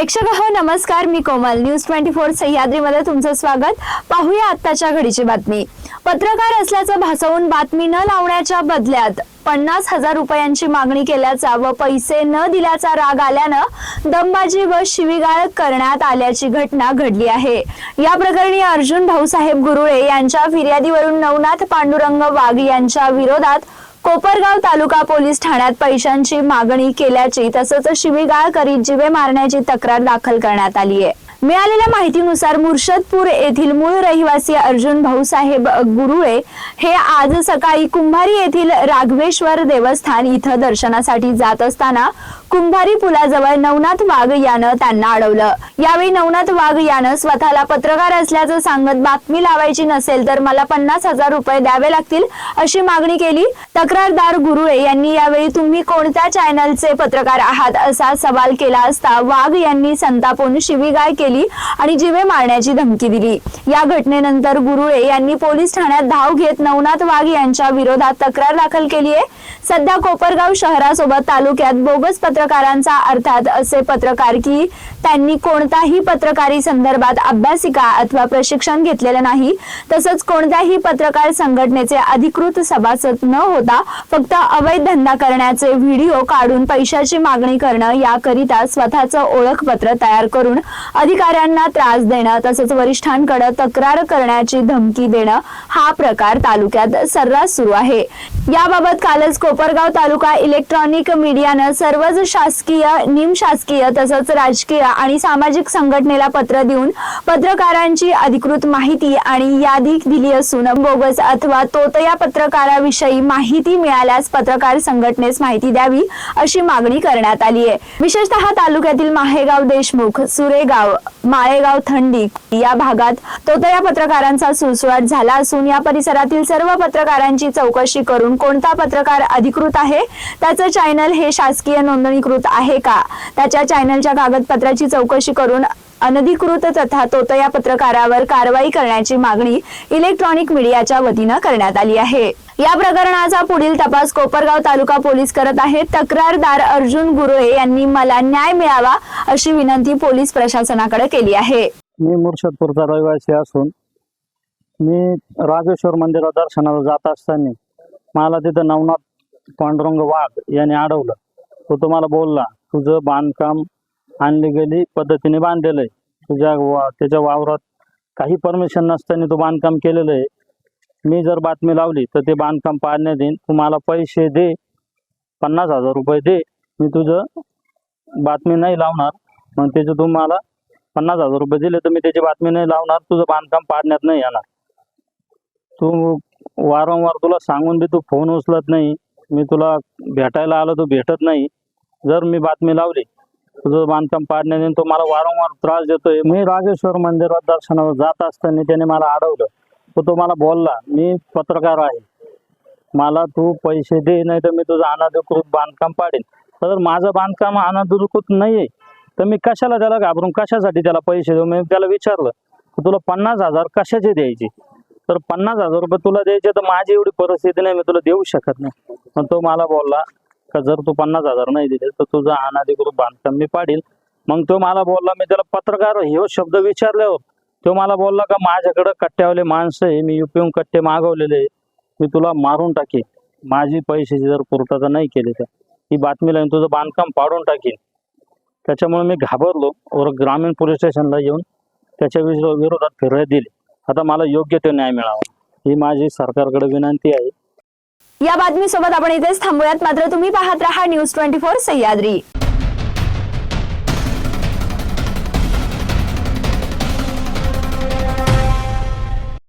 प्रेक्षक हो नमस्कार मी कोमल. न्यूज ट्वेंटी फोर सह्याद्रीमध्ये तुमचं स्वागत. पाहूया आत्ताच्या घडीची बातमी. पत्रकार असल्याचं भासवून बातमी न लावण्याच्या बदल्यात पन्नास हजार रुपयांची मागणी केल्याचा व पैसे न दिल्याचा राग आल्यानं दमबाजी व शिवीगाळ करण्यात आल्याची घटना घडली आहे. या प्रकरणी अर्जुन भाऊसाहेब गुरुळे यांच्या फिर्यादीवरून नवनाथ पांडुरंग वाघ यांच्या विरोधात कोपरगाव तालुका पोलीस ठाण्यात पैशांची मागणी केल्याची तसंच शिवीगाळ करीत जिवे मारण्याची तक्रार दाखल करण्यात आली आहे. मिळालेल्या माहितीनुसार मुर्शदपूर येथील मूळ रहिवासी अर्जुन भाऊसाहेब गुरुळे हे आज सकाळी कुंभारी येथील राघवेश्वर देवस्थान इथं दर्शनासाठी जात असताना कुंभारी पुलाजवळ नवनाथ वाघ यानं त्यांना अडवलं. यावेळी नवनाथ वाघ यानं स्वतःला पत्रकार असल्याचं सांगत बातमी लावायची नसेल तर मला पन्नास हजार रुपये द्यावे लागतील अशी मागणी केली. तक्रारदार गुरुळे यांनी यावेळी तुम्ही कोणत्या चॅनलचे पत्रकार आहात असा सवाल केला असता वाघ यांनी संतापून शिवीगाळ केली आणि जिवे मारण्याची धमकी दिली. या घटनेनंतर गुरुळे यांनी पोलीस ठाण्यात धाव घेत नवनाथ वाघ यांच्या विरोधात तक्रार दाखल केली आहे सध्या कोपरगाव शहरासोबत तालुक्यात बोगस पत्रकारांचा अर्थात असे पत्रकार की त्यांनी कोणताही पत्रकारी संदर्भात अभ्यासिका अथवा प्रशिक्षण घेतलेलं नाही. तसंच कोणत्याही पत्रकार संघटनेचे अधिकृत सभासद न होता फक्त अवैध धंदा करण्याचे व्हिडिओ काढून पैशाची मागणी करणं याकरिता स्वतःचं ओळखपत्र तयार करून अधिकाऱ्यांना त्रास देणं तसंच वरिष्ठांकडे तक्रार करण्याची धमकी देणं हा प्रकार तालुक्यात सर्रास सुरू आहे. याबाबत कालच कोपरगाव तालुका इलेक्ट्रॉनिक मीडियानं सर्वच शासकीय निमशासकीय तसंच राजकीय आणि सामाजिक संघटनेला पत्र देऊन पत्रकारांची अधिकृत माहिती आणि यादी दिली असून बोगस अथवा तोतया पत्रकाराविषयी माहिती मिळाल्यास पत्रकार संघटनेस माहिती द्यावी अशी मागणी करण्यात आली आहे. विशेषतः तालुक्यातील माहेगाव देशमुख सुरेगाव माळेगाव थंडी या भागात तोतया पत्रकारांचा सुळसुळाट झाला असून या परिसरातील सर्व पत्रकारांची चौकशी करून कोणता पत्रकार अधिकृत आहे? त्याचं चॅनल हे शासकीय नोंदणीकृत आहे का? त्याच्या चॅनलच्या कागदपत्राची चौकशी करून अनधिकृत तथा तोतया पत्रकारावर कारवाई करण्याची मागणी इलेक्ट्रॉनिक मीडियाच्या वतीनं करण्यात आली आहे. या प्रकरणाचा पुढील तपास कोपरगाव तालुका पोलीस करत आहेत. तक्रारदार अर्जुन गुरुळे यांनी मला न्याय मिळावा अशी विनंती पोलीस प्रशासनाकडे केली आहे. मी मुर्शदपूरचा रहिवासी असून मी राजेश्वर मंदिरात दर्शनाला जात असताना मला तिथं नवनाथ पांडुरंग वाघ याने अडवलं. तो तुम्हाला बोलला तुझं बांधकाम आणली गेली पद्धतीने बांधलेलं आहे. तुझ्या वा त्याच्या वावरात काही परमिशन नसताना तू बांधकाम केलेलं आहे. मी जर बातमी लावली तर ते बांधकाम पाडण्यात येईन. तू मला पैसे दे पन्नास हजार रुपये दे. मी तुझं बातमी नाही लावणार. मग त्याचं तू मला पन्नास हजार रुपये दिले तर मी त्याची बातमी नाही लावणार. तुझं बांधकाम पाडण्यात नाही येणार. तू वारंवार तुला सांगून बी तू फोन उचलत नाही. मी तुला भेटायला आलो तू भेटत नाही. जर मी बातमी लावली तुझं बांधकाम पाडण्याने तो मला वारंवार त्रास देतोय. मी रागेश्वर मंदिरात दर्शनावर जात असताना त्याने मला अडवलं. तो तो मला बोलला मी पत्रकार आहे. मला तू पैसे दे नाही तर मी तुझं अनाधिकृत बांधकाम पाडेन. तर माझं बांधकाम अनाधिकृत नाही आहे तर मी कशाला त्याला घाबरून कशासाठी त्याला पैसे देऊ? मी त्याला विचारलं तुला पन्नास हजार कशाचे द्यायचे? तर पन्नास हजार रुपये तुला द्यायचे तर माझी एवढी परिस्थिती नाही मी तुला देऊ शकत नाही. पण तो मला बोलला का जर तू पन्नास हजार नाही दिले तर तुझं अनाधिकृत बांधकाम मी पाडील. मग तो मला बोलला मी त्याला पत्रकार हे शब्द विचारल्यावर तो मला बोलला का माझ्याकडं कट्ट्यावले माणसं आहे मी युपीहून कट्टे मागवलेले मी तुला मारून टाकेन. माझी पैशाची जर पूर्तता नाही केली तर. ही बातमी लावून तुझं बांधकाम पाडून टाकेन. त्याच्यामुळे मी घाबरलो. वर ग्रामीण पोलीस स्टेशनला येऊन त्याच्या विरोधात फिर्याद दिली. आता मला योग्य तो न्याय मिळावा. ही माझी सरकारकडे विनंती आहे. या बातमीसोबत आपण इथेच थांबूयात. मात्र तुम्ही पाहत राहा न्यूज ट्वेंटी फोर सह्याद्री.